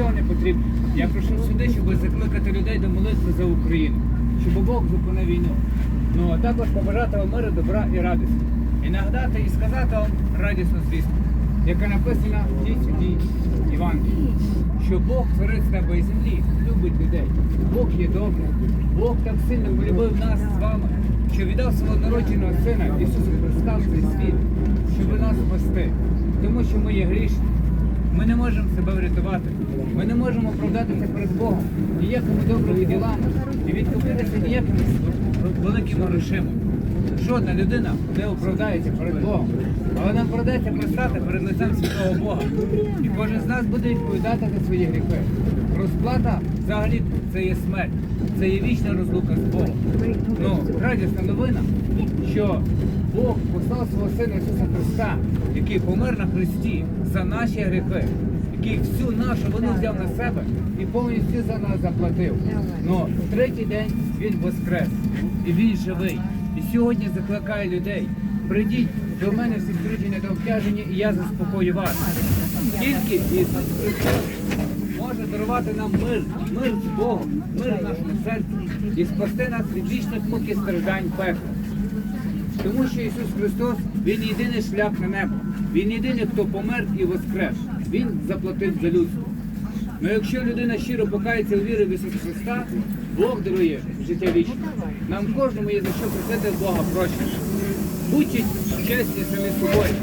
нічого не потрібно. Я прийшов сюди, щоб закликати людей до молитви за Україну, щоб Бог зупинив війну. Ну а також побажати вам миру, добра і радості. І нагадати і сказати вам радісну звістку, яка написана в тій святій Євангелії, що Бог творець неба і землі, любить людей. Бог є добрий. Бог так сильно полюбив нас з вами, що віддав свого народженого сина Ісуса Христа в цей світ, щоб нас спасти. Тому що ми є грішні. Ми не можемо себе врятувати. Ми не можемо оправдатися перед Богом ніякими добрими ділами і відкупитися ніякими великими грошима. Жодна людина не оправдається перед Богом. Але нам придеться пристати перед лицем святого Бога. І кожен з нас буде відповідати за свої гріхи. Розплата взагалі це є смерть, це є вічна розлука з Богом. Ну, радісна новина, що Бог послав свого Сина Ісуса Христа, який помер на Христі за наші гріхи, який всю нашу вину взяв на себе і повністю за нас заплатив. Ну, третій день він воскрес, і він живий. І сьогодні закликає людей. Прийдіть до мене всі скручені та обтяжені, і я заспокою вас. Тільки Ісус Христос може дарувати нам мир, мир з Богом, мир в нашому серці і спасти нас від вічних мук страждань пекла. Тому що Ісус Христос Він єдиний шлях на небо. Він єдиний, хто помер і воскрес. Він заплатив за людство. Ну якщо людина щиро покається у вірі в Ісуса Христа, Бог дарує життя вічне. Нам кожному є за що просити Бога прощення. Будьте чесні самі собою.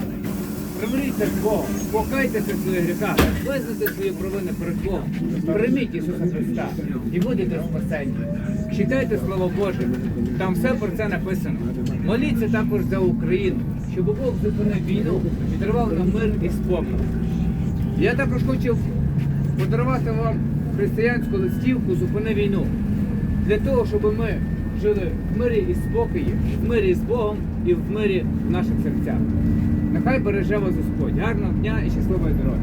Примиріться з Богом, покайтеся своїх гріхах, визнайте свої провини перед Богом, прийміть Ісуса Христа і будете спасені. Читайте Слово Боже, там все про це написано. Моліться також за Україну, щоб Бог зупинив війну і дарував нам мир і спокій. Я також хочу подарувати вам християнську листівку Зупини війну. Для того, щоб ми жили в мирі і спокої, в мирі з Богом і в мирі в наших серцях. Нехай береже вас Господь. Гарного дня і щасливої дороги.